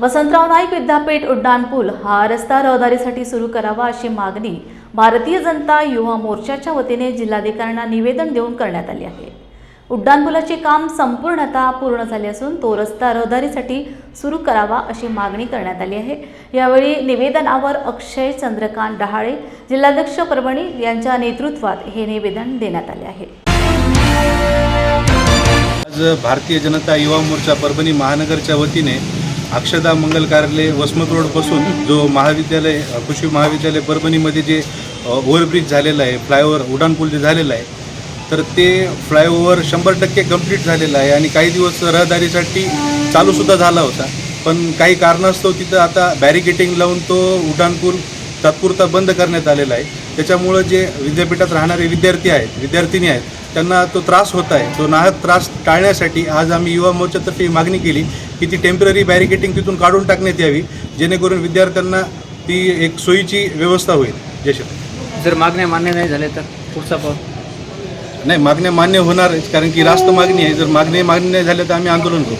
वसंतराव नाईक विद्यापीठ उड्डाणपूल हा रस्ता रहदारीसाठी सुरू करावा अशी मागणी भारतीय जनता युवा मोर्चाच्या वतीने जिल्हाधिकाऱ्यांना निवेदन देऊन करण्यात आली आहे. उड्डाणपुलाचे काम संपूर्णतः पूर्ण झाले असून तो रस्ता रहदारीसाठी सुरू करावा अशी मागणी करण्यात आली आहे. यावेळी निवेदनावर अक्षय चंद्रकांत डहाळे जिल्हाध्यक्ष परभणी यांच्या नेतृत्वात हे निवेदन देण्यात आले आहे. आज भारतीय जनता युवा मोर्चा परभणी महानगरच्या वतीने अक्षदा मंगल कार्यालय वसमत रोडपासून जो महाविद्यालय कृषी महाविद्यालय परभणीमध्ये जे ओव्हरब्रिज झालेलं आहे फ्लायओव्हर उड्डाणपूल जे झालेलं आहे तर ते फ्लायओव्हर शंभर टक्के कंप्लीट झालेलं आहे आणि काही दिवस रहदारीसाठी चालूसुद्धा झाला होता. पण काही कारणास्तव तिथं आता बॅरिकेटिंग लावून तो उड्डाणपूल तात्पुरता बंद करण्यात आलेला आहे. त्याच्यामुळं जे विद्यापीठात राहणारे विद्यार्थी आहेत विद्यार्थिनी आहेत त्यांना तो त्रास होत आहे. तो नाहक त्रास टाळण्यासाठी आज आम्ही युवा मोर्चातर्फे मागणी केली की ती टेंपररी बॅरिकेटिंग तिथून काढून टाकण्यात यावी जेणेकरून विद्यार्थ्यांना ती एक सोयीची व्यवस्था होईल. जयशंकर जर मागण्या मान्य नाही झाल्या तर पुढचा पाऊल? नाही मागण्या मान्य होणार कारण की रास्त मागणी आहे. जर मागण्या मान्य नाही झाल्या तर आम्ही आंदोलन करू.